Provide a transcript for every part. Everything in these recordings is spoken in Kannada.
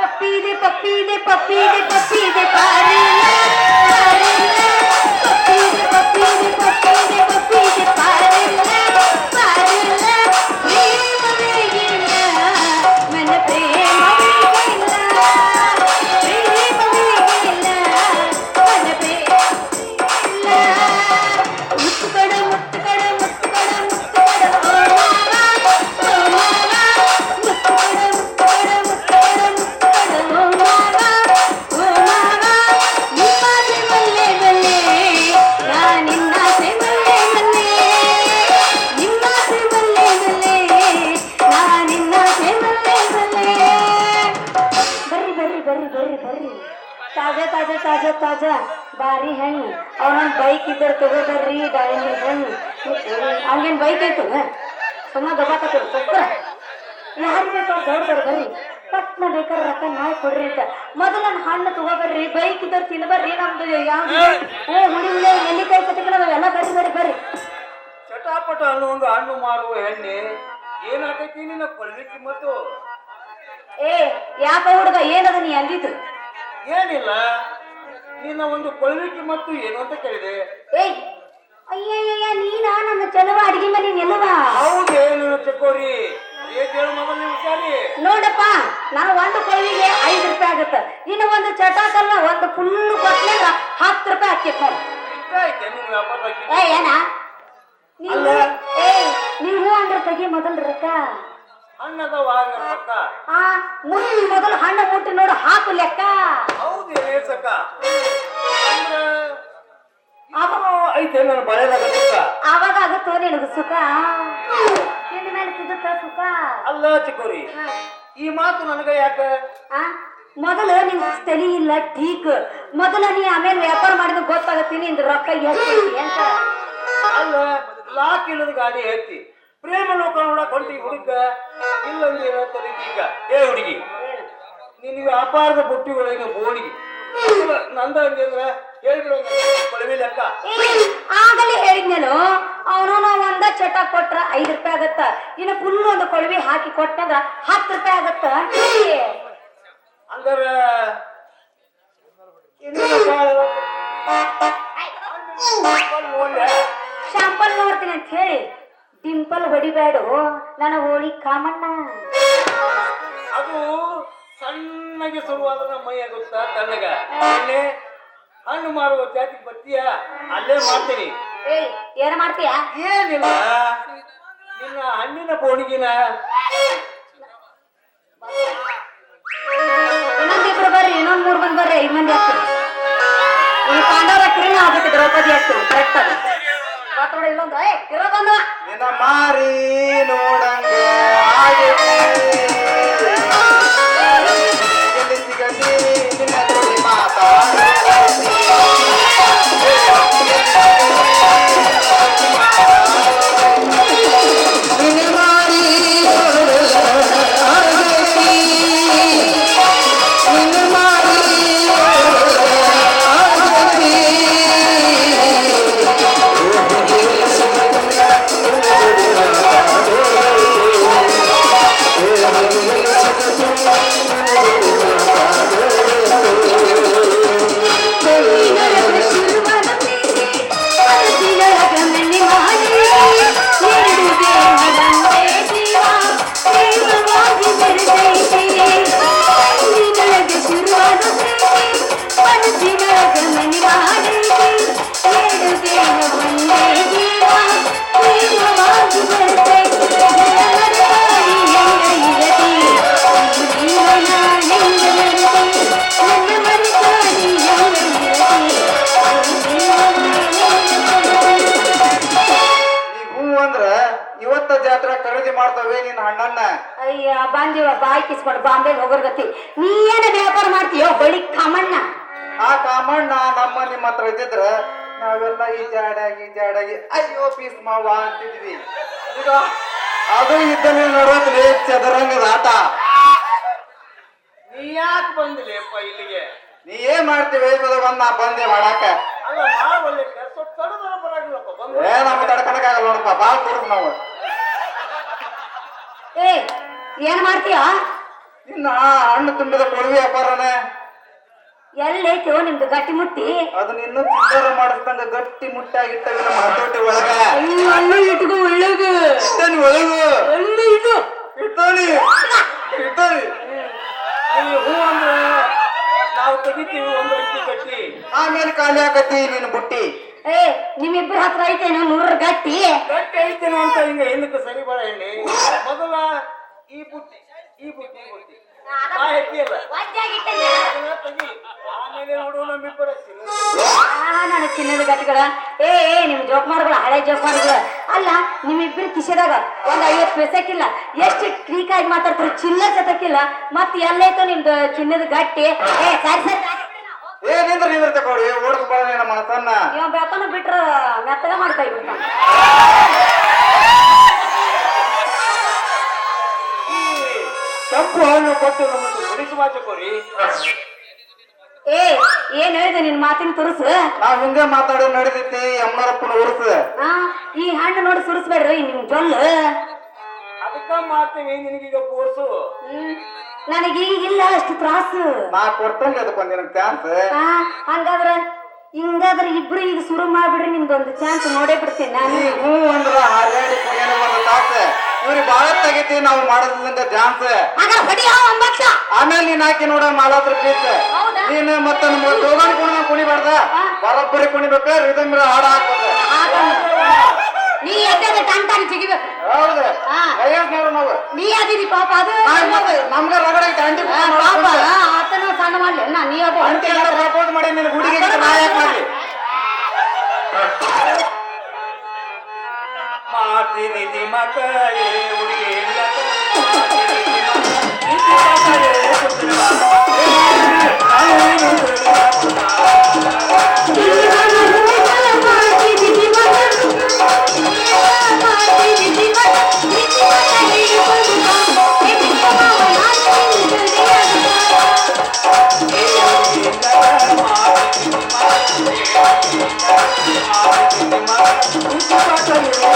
पपी दे पपी दे पपी दे पपी दे पारी पपी दे पपी दे पपी दे पपी दे पारी ತಾಜಾ ತಾಜಾ ತಾಜಾ ತಾಜಾ ಬಾರಿ ಹೆಣ್ಣು. ಅವನೊಂದು ಬೈಕ್ ಇದ್ದರೆ ತಗೋಬರ್ರಿ ದಾಳಿಂಬೆ ಹೆಣ್ಣು. ಅವ್ನಿಗೇನು ಬೈಕ್ तो ಸುಮ್ಮನೆ ದಬಾಕತ್ತರು ಸೊಕ್ಕರ. ಯಾರು ಬೇಕು कर ಬರ್ರಿ. ಪಟ್ನ ಬೇಕಾದ್ರೆ ರೊಕ್ಕ ನಾಯಿ ಕೊಡ್ರಿ ಅಂತ. ಮೊದಲು ನನ್ನ ಹಣ್ಣು ತಗೋಬರ್ರಿ ಬೈಕ್ ಇದ್ದವ್ರು ತಿನ್ಬರ್ರಿ ನಮ್ದು ಯಾವ್ದು ಏ ಹುಡಿ ಹುಳಿ ನೆಲ್ಲಿಕಾಯಿ ಕಟ್ಟಿಗೆ ಎಲ್ಲ ಬರ್ರಿ ಬರ್ರಿ ಬರ್ರಿ. ಚಟಾಪಟ ಅನ್ನೋ ಒಂದು ಹಣ್ಣು ಮಾರುವ ಎಣ್ಣೆ ಏನಾಗೈತಿ ನಿನ್ನ ಕೊಳ್ವಿ ಮತ್ತು? ಏ ಯಾಕ ಹುಡುಗ ಏನದ ನೀ ಅಂದಿದ್ದು? ಏನಿಲ್ಲ ನಿನ್ನ ಒಂದು ಕೊಳ್ವಿ ಮತ್ತು ಏನು ಅಂತ ಕೇಳಿದೆ. ಏಯ್ ಅಯ್ಯಯ್ಯಯ್ಯ ನೀನ ನಮ್ಮ ಚೆಲುವ ಅಡಿಗೆ ಮನೆ ನಿಲ್ಲವ? ಹೌದೇ ನೀನು ಚಕೋರಿ ನೀವು ಹುಷಾರಿ. ನೋಡಪ್ಪ ನಾನು ಒಂದು ಕೊಳವಿಗೆ ಐದು ರೂಪಾಯಿ ಆಗುತ್ತೆ. ಇನ್ನು ಒಂದು ಚಟಾಕಲ್ಲ ಒಂದು ಫುಲ್ ಕೊಟ್ಟಾಗ ಹತ್ತು ರೂಪಾಯಿ ಹಾಕಿತ್ತು ಇಷ್ಟ ನಿನ್ನ ಏ ಏನ? ನೀವು. ಏ ನೀವು ಅಂದ್ರೆ ತೆಗಿ ಮೊದಲು ರೊಕ್ಕ. ಹಣ್ಣದವ ಹಂಗ ಪಕ್ಕ ಆ ಮುಟ್ಟಿ ಮೊದಲು ಹಣ್ಣು ಮುಟ್ಟಿ ನೋಡು ಹಾಕು ಲೆಕ್ಕ. ಹೌದು ಸಕ್ಕ ಐತೆ ನಾನು ಬಳೆದಾಗ ಅವಾಗ ಆಗುತ್ತೋ ನಿನಗೆ ಸುಖ. ನಿನ್ನ ಮೇಲೆ ಸಿಗುತ್ತ ಸುಖ. ಅಲ್ಲ ಚಿಕ್ಕೋರಿ. ಈ ಮಾತು ನನಗ ಯಾಕ? ಮೊದಲು ನಿನ್ ತಲಿ ಇಲ್ಲ ಟೀಕ್ ಮೊದಲು ನೀ ಆಮೇಲೆ ವ್ಯಾಪಾರ ಮಾಡಿದ ಗೊತ್ತಾಗತ್ತೀನಿ ನಿಂದು ರೊಕ್ಕ ಎಷ್ಟು ಅಂತ. ಅಲ್ಲ ಲಾಕ್ ಇಲ್ಲದ ಗಾಡಿ ಐತಿ ಪ್ರೇಮ ಲೋಕ ನೋಡಕ್ ಹೊಂಟಿ ಹುಡುಗ ಇಲ್ಲೊಂದು ಹೇಳ್ತಾರೆ ಈಗ? ಏ ಹುಡುಗಿ ನೀನು ವ್ಯಾಪಾರದ ಬುಟ್ಟಿಗಳಿಗೆ ಬೋಣಿಗೆ ನಂದ ಹಂಗಂದ್ರ ಹೇಳ್ಬಿಡು ಕೊಳವಿ ಲೆಕ್ಕ. ಆಗಲೇ ಹೇಳಿದ್ನೇನು? ಅವನು ಒಂದ ಚಟ ಕೊಟ್ರ ಐದು ರೂಪಾಯಿ ಆಗತ್ತ. ಇನ್ನು ಫುಲ್ ಒಂದು ಕೊಳವಿ ಹಾಕಿ ಕೊಟ್ಟಂದ್ರ ಹತ್ತು ರೂಪಾಯಿ ಆಗತ್ತ ಅಂದ್ರೆ ಹಂಗಾರ. ಶಾಂಪಲ್ ನೋಡ್ತೀನಿ ಅಂತ ಹೇಳಿ. ಡಿಂಪಲ್ ಹೊಡಿಬೇಡು. ನನ್ನ ಹೋಳಿ ಕಾಮಣ್ಣ. ಅದು ಸಣ್ಣಗೆ ಶುರುವಾದ ನಮ್ಮ ಮೈ ಆಗುತ್ತಾ ತಣ್ಣಗ? ಅಲ್ಲೇ ಹಣ್ಣು ಮಾರುವ ಜಾತಿ ಬರ್ತೀಯ? ಅಲ್ಲೇ ಮಾಡ್ತೀನಿ. ಏಯ್ ಏನ್ ಮಾಡ್ತೀಯ? ಏನಿಲ್ಲ. ನಿನ್ನ ಹಣ್ಣಿನ ಬೋಣಿಗಿನ. ಇನ್ನೊಂದಿಬ್ರು ಬರ್ರಿ ಇನ್ನೊಂದ್ ಮೂರ್ ಬಂದ್ ಬರ್ರಿ ಐದ್ ಮಂದಿ ಈ ಪಾಂಡವರ ಕಿರಣ ಆಗುತ್ತೆ ದ್ರೌಪದಿ ಹಾಕ್ತೀವಿ ಕರೆಕ್ಟ್ ಅದು. ಮಾತಾಡ ಇಲ್ಲೊಂದು ಏ ನಿನ್ನ ಮಾರಿ ನೋಡಂಗ ಆಗೈತಿ. ಮಾಡ್ತವೆ ನಿನ್ನ ಹಣ್ಣನ್ನ ಅಯ್ಯ ಬಂದಿವ ಬಾಯಿ ಕಿಸ್ಕೊಂಡು ಬಾಂಬೆ ಹೋಗೋರ್ಗತಿ. ನೀ ಏನ ವ್ಯಾಪಾರ ಮಾಡ್ತೀಯೋ ಬಳಿ ಕಾಮಣ್ಣ. ಆ ಕಾಮಣ್ಣ ನಮ್ಮ ನಿಮ್ಮ ಹತ್ರ ಇದ್ದಿದ್ರ ನಾವೆಲ್ಲ ಈ ಜಾಡಾಗಿ ಜಾಡಾಗಿ ಅಯ್ಯೋ ಪೀಸ್ ಮಾವ ಅಂತಿದ್ವಿ. ಈಗ ಅದು ಇದ್ದಲ್ಲಿ ನೋಡೋದ್ಲಿ ಚದರಂಗದ ಆಟ. ನೀ ಯಾಕೆ ಬಂದಿಲ್ಲಪ್ಪ ಇಲ್ಲಿಗೆ? ನೀ ಏನ್ ಮಾಡ್ತೀವಿ? ಬಂದ್ ನಾ ಬಂದೆ ಮಾಡಾಕ ಏ ನಮ್ಗೆ ಆಗಲ್ಲ ನೋಡಪ್ಪ ಬಾಳ್ ಕೊಡುದು ನಾವು. ಏ ಏನ್ ಮಾಡ್ತೀಯ? ಇನ್ನ ಹಣ್ಣು ತುಂಬಿದ ಕೊಳವಿ ವ್ಯಾಪಾರನೇ. ಎಲ್ಲೈತೋ ನಿಮ್ದು ಗಟ್ಟಿ ಮುಟ್ಟಿ? ಅದನ್ನ ಇನ್ನೂ ಚಿಲ್ಲರ ಮಾಡಿಸ್ದಂಗ ಗಟ್ಟಿ ಮುಟ್ಟಾಗಿ ನಮ್ಮ ಹತೋಟಿ ಒಳಗ. ಅಲ್ಲ ಇಟ್ಕೋ ಒಳ್ಳೇದು. ಇಟ್ಟನಿ ಒಳಗ. ಅಲ್ಲ ಇತ್ತು ಇಟ್ಟನಿ. ಇಟ್ಟನಿ. ನೀವು ಹೂ ಅಂದ್ರೆ ನಾವು ತೆಗಿತೀವಿ ಒಂದು ಕಟ್ಟಿ. ಆಮೇಲೆ ಖಾಲಿ ಆಕತಿ ನಿನ್ನ ಬುಟ್ಟಿ. ಏ ನಿಮ್ಮಿಬ್ಬರ ಹತ್ರ ಐತೇನೋ? ನೂರ ಗಟ್ಟಿ? ಗಟ್ಟಿ ಐತೇನು ಅಂತ ಹಿಂಗ ಹಿಂದಕ್ಕೆ ಸರಿ ಬರ ಹೇಳಿ. ಮೊದಲ ಈ ಬುಟ್ಟಿ ಈ ಬುಟ್ಟಿ ಈ ಬುಟ್ಟಿ. ಆ ಹೆಜ್ಜೆಯಲ್ಲ ಅದನ್ನ ತೆಗಿ. ಆಮೇಲೆ ನೋಡು ನಮ್ಮಿಬ್ಬರ ಆ, ನನ್ನ ಚಿನ್ನದ ಗಟ್ಟಿಗಳ. ಏ ಏ ನಿಮ್ ಜೋಕ್ಮಾರ್ಗಳು ಹಳೆ ಜೋಕ್ ಮಾಡ್ಗಳ. ಅಲ್ಲ ನಿಮ್ಮಿಬ್ಬರ ಕಿಶೆದಾಗ ಒಂದ್ ಐವತ್ತು ಪೈಸಕ್ಕಿಲ್ಲ ಎಷ್ಟು ಕ್ರೀಕಾಗಿ ಮಾತಾಡ್ತಾರೆ ಚಿನ್ನ ಸತಕ್ಕಿಲ್ಲ ಮತ್ತೆ ಎಲ್ಲೈತೋ ನಿಮ್ದು ಚಿನ್ನದ ಗಟ್ಟಿ. ಏ ಸರಿ ಸರಿ. ಏ ನಿಂದ್ರ ನಿಂದ್ರ ತಗೊಳ್ಳಿ ಓಡಿಸ್ಬಾರ ನಮ್ಮ ಮನಸ್ಸನ್ನ ಇವ ಬೆತ್ತನ ಬಿಟ್ರ ಮೆತ್ತಗ ಮಾಡ್ತಾ ಇರ್ತಾನ ಈ ಕಪ್ಪು ಹಣ್ಣು ಕೊಟ್ಟು ನಮ್ಮನ್ನು ಕುಡಿಸುವಾಚಕೋರಿ ಏ ಏನ್ ಹೇಳಿದೆ ನಿನ್ ಮಾತಿನ ತುರುಸು? ನಾವ್ ಹಿಂಗೆ ಮಾತಾಡೋ ನಡಿದೈತಿ ಅಮ್ಮರಪ್ಪನ ಉರ್ಸ. ಆ ಈ ಹಣ್ಣು ನೋಡಿ ಸುರಿಸ್ಬೇಡ್ರಿ ನಿಮ್ ಜೊಲ್ಲು. ಅದಕ್ಕ ಮಾಡ್ತೀವಿ ನಿನಗೀಗ ಹ್ಮ್. ನನಗೆ ಈಗಿಲ್ಲ ಅಷ್ಟು ತ್ರಾಸು ನಾ ಕೊಡ್ತಂಗ ಅದಕ್ಕೆ ಒಂದಿನ ಚಾನ್ಸ್ ಆ ಹಿಂಗಾದ್ರೆ ಹಿಂಗಾದ್ರ ಇಬ್ರು ಈಗ ಶುರು ಮಾಡ್ಬಿಡ್ರಿ ಒಂದು ಚಾನ್ಸ್ ನೋಡೇ ಬಿಡ್ತೀನಿ ನಾನು. ಹ್ಞೂ ಅಂದ್ರ ಹರ್ಯಾಡಿ ಕುಣಿಯನ ಒಂದು ತಾಸ ಇವ್ರಿಗೆ ಬಾಳ ತೆಗಿತಿ ನಾವು ಮಾಡೋದ್ರಿಂದ ಚಾನ್ಸ್ ಹಾಗಾದ್ರೆ ಹೊಡಿ ಒಂಬತ್ತ ಆಮೇಲೆ ನೀನ್ ಹಾಕಿ ನೋಡ ಮಾಲಾತ್ರ ಪೀಸ್ ಹೌದಾ? ನೀನು ಮತ್ತ ನಮ್ಮ ಜೋಗಾನ್ ಕುಣಿದ ಕುಣಿಬಾರ್ದ? ಬರೋಬ್ಬರಿ ಕುಣಿಬೇಕ? ರಿದಮ್ ಹಾಡ ಹಾಕ್ಬೇಕ. ನೀ ಎದ್ದ ಟನ್ ಟನ್ ಸಿಗಿಬೇಕು ಹೌದು ಹಾ. ಕೈಯಾಗ್ ನೋಡು ನಾವು ನೀ ಅದಿರಿ ಪಾಪ ಅದು ನಾವ್ ಮತ್ತೆ ನಮ್ಗ ರಗಡ ಐತೆ ಅಂಟಿ ಆ, ಪಾಪ ಆತನ ಸಣ್ಣ ಮಾಡ್ಲಿ ನಾ ನೀ ಅದೇ ಅಂಟಿ ಎಲ್ಲ ಪ್ರಪೋಸ್ ಮಾಡಿ ನಿನ್ ಹುಡುಗಿಗೆ ನಾ ಯಾಕೆ ಮಾಡ್ಲಿ ಮಾಡ್ತೀನಿ ದಿಮಕರೇ ಹುಡುಗಿ ಕಣ್ಣು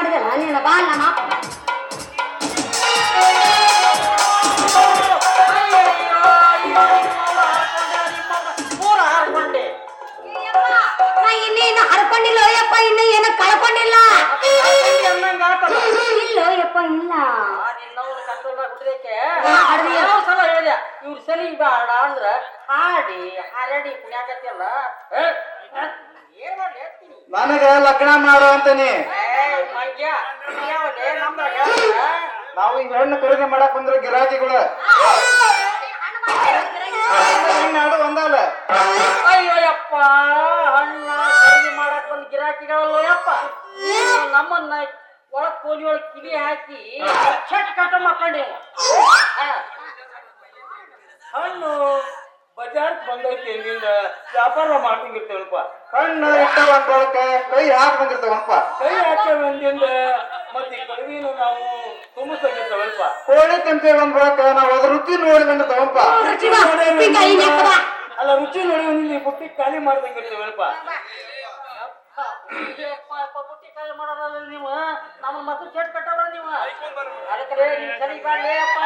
ದೇವ್ ಬಂದರತೆ ಮಾಡಿದೆ ನೀನು ಬಾ ನಮ್ಮ ಅಪ್ಪ. ನಾ ಇನ್ನೇನು ಹರ್ಕೊಂಡಿಲ್ಲ ಯಪ್ಪ ಇನ್ನು ಏನು ಕಳ್ಕೊಂಡಿಲ್ಲ ಇಲ್ಲ ಯಪ್ಪ ಇಲ್ಲ ಇವ್ರು ಸಲಿ ಬೇಡ ಅಂದ್ರ ಹಾಡಿ ಹಾರಾಡಿ ಕುಣ್ಯಾಕತ್ತಿಯಲ್ಲ ಏ, ಏನ್ ಮಾಡ್ಲಿ ಹೇಳ್ತೀನಿ ನನಗ ಲಗ್ನ ಮಾಡು ಅಂತಾನೆ. ನಾವು ಈಗ ಹೆಣ್ಣು ಖರೀದಿ ಮಾಡಕ್ ಬಂದ್ರೆ ಇನ್ನು ಅದು ಒಂದಲ್ಲ. ಅಯ್ಯೋಯಪ್ಪ, ಹಣ್ಣ ಖರೀದಿ ಮಾಡಕ್ ಬಂದ್ ಗಿರಾಕಿಗಳಲ್ಲೋ ಯಪ್ಪ ನೀವು ನಮ್ಮನ್ನ ಒಳಗ್ ಕೋಲಿ ಒಳಗ್ ಕಿವಿ ಹಾಕಿ ಚೆಕ್ ಕಟ್ಟ ಮಕ್ಕಂಡಿ ಹಣ್ಣು ಬಜಾರ್ಕ್ ಬಂದೈತಿ ನಿಂದ ವ್ಯಾಪಾರ ಮಾಡ್ಕೊಂಗಿರ್ತೇವಲ್ಪ ಕಣ್ಣು ಇಟ್ಟವ ಒಂದ್ ಬಳಕ ಕೈ ಹಾಕ್ದಂಗಿರ್ತಾವಪ್ಪ ಕೈ ಹಾಕ್ತೇವೆ ಬಂದಿಂದ ಮತ್ತೆ ಈ ಕಳವಿನ ನಾವು ತುಂಬಿಸಂಗಿರ್ತೇವಲ್ಪ. ಕೋಳಿ ತಿಂತೇವೆ ಒಂದ್ ಬಳಕ ನಾವು ಅದ್ರ ರುಚಿ ನೋಡಿ ಬಂದಿರ್ತಾವಪ್ಪ ರುಚಿ ಬಾ, ಈ ಕೈ ನೆಕ್ಕದ. ಅಲ್ಲ ರುಚಿ ನೋಡಿ ಒಂದು ಬುಟ್ಟಿ ಖಾಲಿ ಮಾಡ್ದಂಗಿರ್ತೇವಲ್ಪ. ಬುಟ್ಟಿ ಕಾಯಿ ಮಾಡೋದಲ್ಲ ನೀವು ನಮ್ಮ ಮತ್ತೆ ಕೆಟ್ಟ ಕಟ್ಟವ್ರ ನೀವು. ಅದಕ್ಕೆ ನೀವು ಸರಿ ಬಾಡ್ಲಿ ಅಪ್ಪ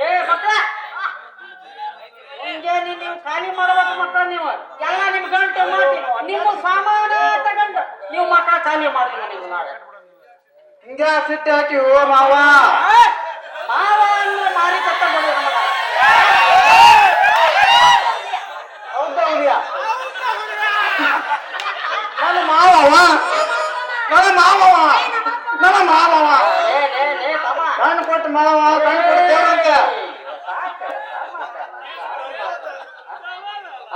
ಏ ಮಕ್ಕಳ ಮುಂಜಾನೆ ನೀವು ಖಾಲಿ ಮಾಡಬೇಕು ಮಾತ್ರ ನೀವು. ಎಲ್ಲ ನಿಮ್ ಗಂಟೆ ಮಾಡಿ ನಿಮ್ಮ ಸಾಮಾನ ತಗೊಂಡು ನೀವು ಮಕ್ಕಳ ಖಾಲಿ ಮಾಡಿ ನೀವು ನಾಳೆ ಹಿಂಗ ಸಿಟ್ಟಿ ಹಾಕಿ ಓ ಮಾವ? ಮಾವ ಅಂದ್ರೆ ಮಾರಿ ಹುಲಿಯ ನನ್ನ ಮಾವವ? ನನ್ನ ಮಾವವ? ನನ್ನ ಮಾವವ? ಕಣ್ಣು ಕೊಟ್ಟು ಮಾವ ಕಣ್ಣು ಕೊಟ್ಟು ದೇವ್ರಂತ.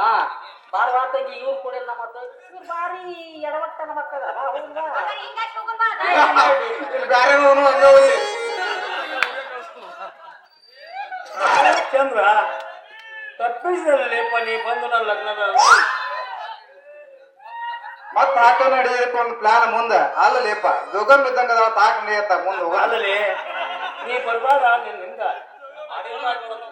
ಹಾ ಬಾರ್ ಬಾ ತಂಗಿ ಇವ್ರು ಕೂಡ ನಮ್ಮ ಇವ್ರು ಬಾರಿ ಎಡವಟ್ಟನ ಮಕ್ಕಳ. ಚಂದ್ರ ತಪ್ಪಿಸಲೇಪ ನೀ ಬಂದು ನನ್ನ ಲಗ್ನದ. ಮತ್ತ ಹಾಕ ನಡೆಯಪ್ಪ ಒಂದು ಪ್ಲಾನ್ ಮುಂದ. ಅಲ್ಲ ಲೇಪ ಜೋಗಮ್ ಇದ್ದಂಗ ಅದಾವ ತಾಕ ನಡೆಯತ್ತ ಮುಂದ ಹೋಗ. ಅಲ್ಲಲ್ಲಿ ನೀ ಬರ್ಬಾರ ನಿನ್ನಿಂದ ಅಡಿಗೆ ಮಾಡ್ಕೊಂಡು